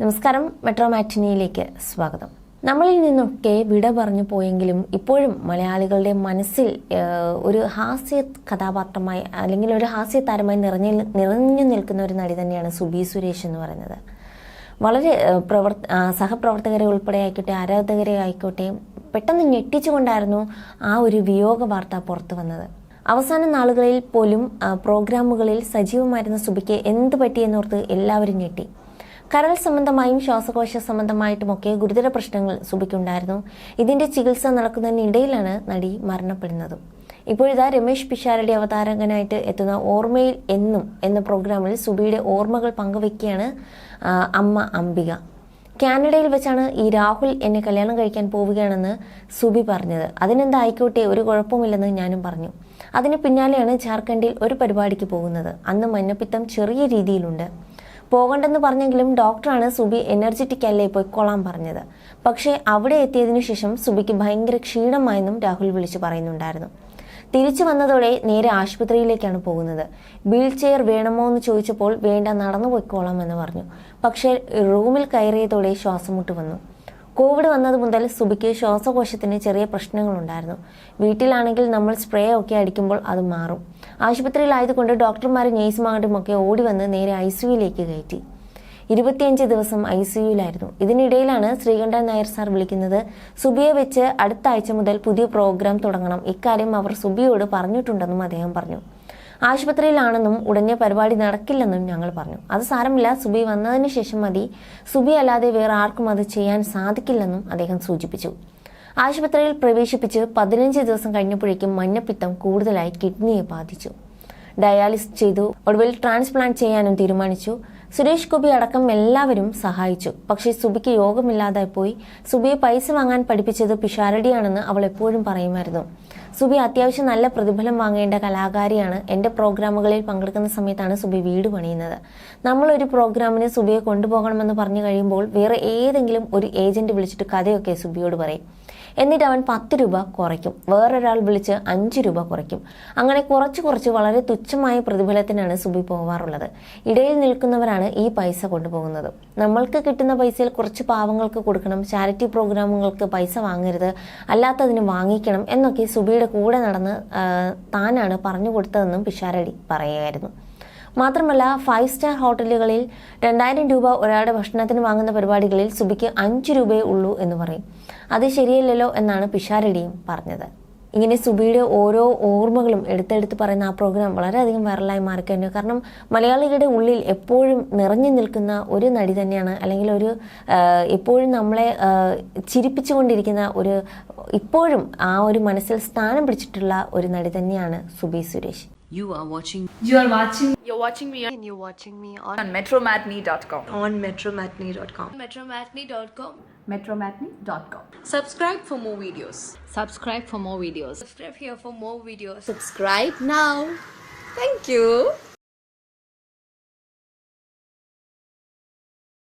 നമസ്കാരം മെട്രോ മാറ്റിനിയിലേക്ക് സ്വാഗതം. നമ്മളിൽ നിന്നൊക്കെ വിട പറഞ്ഞു പോയെങ്കിലും ഇപ്പോഴും മലയാളികളുടെ മനസ്സിൽ ഒരു ഹാസ്യ കഥാപാത്രമായി അല്ലെങ്കിൽ ഒരു ഹാസ്യ താരമായി നിറഞ്ഞു നിറഞ്ഞു നിൽക്കുന്ന ഒരു നടി തന്നെയാണ് സുബി സുരേഷ് എന്ന് പറയുന്നത്. വളരെ പ്രവർ സഹപ്രവർത്തകരെ ഉൾപ്പെടെ ആയിക്കോട്ടെ ആരാധകരെ ആയിക്കോട്ടെ പെട്ടെന്ന് ഞെട്ടിച്ചുകൊണ്ടായിരുന്നു ആ ഒരു വിയോഗ വാർത്ത പുറത്തു വന്നത്. അവസാന നാളുകളിൽ പോലും പ്രോഗ്രാമുകളിൽ സജീവമായിരുന്ന സുബിക്ക് എന്ത് പറ്റിയെന്നോർത്ത് എല്ലാവരും ഞെട്ടി. കരൾ സംബന്ധമായും ശ്വാസകോശ സംബന്ധമായിട്ടുമൊക്കെ ഗുരുതര പ്രശ്നങ്ങൾ സുബിക്കുണ്ടായിരുന്നു ഇതിന്റെ ചികിത്സ നടക്കുന്നതിനിടയിലാണ് നടി മരണപ്പെടുന്നതും. ഇപ്പോഴിതാ രമേശ് പിഷാരടി അവതാരകനായിട്ട് എത്തുന്ന ഓർമ്മയിൽ എന്നും എന്ന പ്രോഗ്രാമിൽ സുബിയുടെ ഓർമ്മകൾ പങ്കുവയ്ക്കുകയാണ് ആ, അമ്മ അംബിക. കാനഡയിൽ വെച്ചാണ് ഈ രാഹുൽ എന്നെ കല്യാണം കഴിക്കാൻ പോവുകയാണെന്ന് സുബി പറഞ്ഞത്. അതിനെന്തായിക്കോട്ടെ ഒരു കുഴപ്പമില്ലെന്ന് ഞാനും പറഞ്ഞു. അതിന് പിന്നാലെയാണ് ജാർഖണ്ഡിൽ ഒരു പരിപാടിക്ക് പോകുന്നത്. അന്ന് മഞ്ഞപ്പിത്തം ചെറിയ രീതിയിലുണ്ട്. പോകണ്ടെന്ന് പറഞ്ഞെങ്കിലും ഡോക്ടറാണ് സുബി എനർജറ്റിക് അല്ലേ പൊയ്ക്കോളാൻ പറഞ്ഞത്. പക്ഷേ അവിടെ എത്തിയതിനു ശേഷം സുബിക്ക് ഭയങ്കര ക്ഷീണമായെന്നും രാഹുൽ വിളിച്ചു പറയുന്നുണ്ടായിരുന്നു. തിരിച്ചു വന്നതോടെ നേരെ ആശുപത്രിയിലേക്കാണ് പോകുന്നത്. വീൽ ചെയർ വേണമോ എന്ന് ചോദിച്ചപ്പോൾ വേണ്ട നടന്നു പോയിക്കോളാം എന്ന് പറഞ്ഞു. പക്ഷേ റൂമിൽ കയറിയതോടെ ശ്വാസം മുട്ട് വന്നു. കോവിഡ് വന്നത് മുതൽ സുബിക്ക് ശ്വാസകോശത്തിന് ചെറിയ പ്രശ്നങ്ങളുണ്ടായിരുന്നു. വീട്ടിലാണെങ്കിൽ നമ്മൾ സ്പ്രേ ഒക്കെ അടിക്കുമ്പോൾ അത് മാറും. ആശുപത്രിയിലായതുകൊണ്ട് ഡോക്ടർമാരും നേഴ്സുമാരും ഒക്കെ ഓടി വന്ന് നേരെ ഐ സിയുയിലേക്ക് കയറ്റി. ഇരുപത്തിയഞ്ച് ദിവസം ഐ സിയുയിലായിരുന്നു ഇതിനിടയിലാണ് ശ്രീകണ്ഠൻ നായർ സാർ വിളിക്കുന്നത് സുബിയെ വെച്ച് അടുത്ത ആഴ്ച മുതൽ പുതിയ പ്രോഗ്രാം തുടങ്ങണം. ഇക്കാര്യം അവർ സുബിയോട് പറഞ്ഞിട്ടുണ്ടെന്നും അദ്ദേഹം പറഞ്ഞു. ആശുപത്രിയിലാണെന്നും ഉടനെ പരിപാടി നടക്കില്ലെന്നും ഞങ്ങൾ പറഞ്ഞു. അത് സാരമില്ല സുബി വന്നതിന് ശേഷം മതി. സുബി അല്ലാതെ വേറെ ആർക്കും അത് ചെയ്യാൻ സാധിക്കില്ലെന്നും അദ്ദേഹം സൂചിപ്പിച്ചു. ആശുപത്രിയിൽ പ്രവേശിപ്പിച്ച് പതിനഞ്ച് ദിവസം കഴിഞ്ഞപ്പോഴേക്കും മഞ്ഞപ്പിത്തം കൂടുതലായി കിഡ്നിയെ ബാധിച്ചു. ഡയാലിസ് ചെയ്തു ഒടുവിൽ ട്രാൻസ്പ്ലാന്റ് ചെയ്യാനും തീരുമാനിച്ചു. സുരേഷ് ഗോപി അടക്കം എല്ലാവരും സഹായിച്ചു. പക്ഷേ സുബിക്ക് യോഗമില്ലാതായി പോയി. സുബിയെ പൈസ വാങ്ങാൻ പഠിപ്പിച്ചത് പിഷാരടിയാണെന്ന് അവൾ എപ്പോഴും പറയുമായിരുന്നു. സുബി അത്യാവശ്യം നല്ല പ്രതിഫലം വാങ്ങേണ്ട കലാകാരിയാണ്. എന്റെ പ്രോഗ്രാമുകളിൽ പങ്കെടുക്കുന്ന സമയത്താണ് സുബി വീട് പണിയുന്നത്. നമ്മളൊരു പ്രോഗ്രാമിന് സുബിയെ കൊണ്ടുപോകണമെന്ന് പറഞ്ഞു കഴിയുമ്പോൾ വേറെ ഏതെങ്കിലും ഒരു ഏജന്റ് വിളിച്ചിട്ട് കഥയൊക്കെ സുബിയോട് പറയും. എന്നിട്ട് അവൻ പത്ത് രൂപ കുറയ്ക്കും. വേറൊരാൾ വിളിച്ച് അഞ്ച് രൂപ കുറയ്ക്കും. അങ്ങനെ കുറച്ച് കുറച്ച് വളരെ തുച്ഛമായ പ്രതിഫലത്തിനാണ് സുബി പോവാറുള്ളത്. ഇടയിൽ നിൽക്കുന്നവരാണ് ഈ പൈസ കൊണ്ടുപോകുന്നത്. നമ്മൾക്ക് കിട്ടുന്ന പൈസയിൽ കുറച്ച് പാവങ്ങൾക്ക് കൊടുക്കണം. ചാരിറ്റി പ്രോഗ്രാമുകൾക്ക് പൈസ വാങ്ങരുത്. അല്ലാത്തതിന് വാങ്ങിക്കണം എന്നൊക്കെ സുബിയുടെ കൂടെ നടന്ന് താനാണ് പറഞ്ഞു കൊടുത്തതെന്നും പിഷാരടി പറയുകയായിരുന്നു. മാത്രമല്ല ഫൈവ് സ്റ്റാർ ഹോട്ടലുകളിൽ രണ്ടായിരം രൂപ ഒരാളുടെ ഭക്ഷണത്തിന് വാങ്ങുന്ന പരിപാടികളിൽ സുബിക്ക് അഞ്ച് രൂപയേ ഉള്ളൂ എന്ന് പറയും. അത് ശരിയല്ലല്ലോ എന്നാണ് പിഷാരടിയും പറഞ്ഞത്. ഇങ്ങനെ സുബിയുടെ ഓരോ ഓർമ്മകളും എടുത്തെടുത്ത് പറയുന്ന ആ പ്രോഗ്രാം വളരെയധികം വൈറലായി മാറിക്കഴിഞ്ഞു. കാരണം മലയാളികളുടെ ഉള്ളിൽ എപ്പോഴും നിറഞ്ഞു നിൽക്കുന്ന ഒരു നടി തന്നെയാണ് അല്ലെങ്കിൽ ഒരു എപ്പോഴും നമ്മളെ ചിരിപ്പിച്ചുകൊണ്ടിരിക്കുന്ന ഒരു ഇപ്പോഴും ആ ഒരു മനസ്സിൽ സ്ഥാനം പിടിച്ചിട്ടുള്ള ഒരു നടി തന്നെയാണ് Subi Suresh You are watching You are watching You're watching me and you're watching me on, on metromatney.com. on metromatney.com. metromatney.com. Metromatney.com. Subscribe for more videos. subscribe for more videos. Subscribe here for more videos. Subscribe now. Thank you.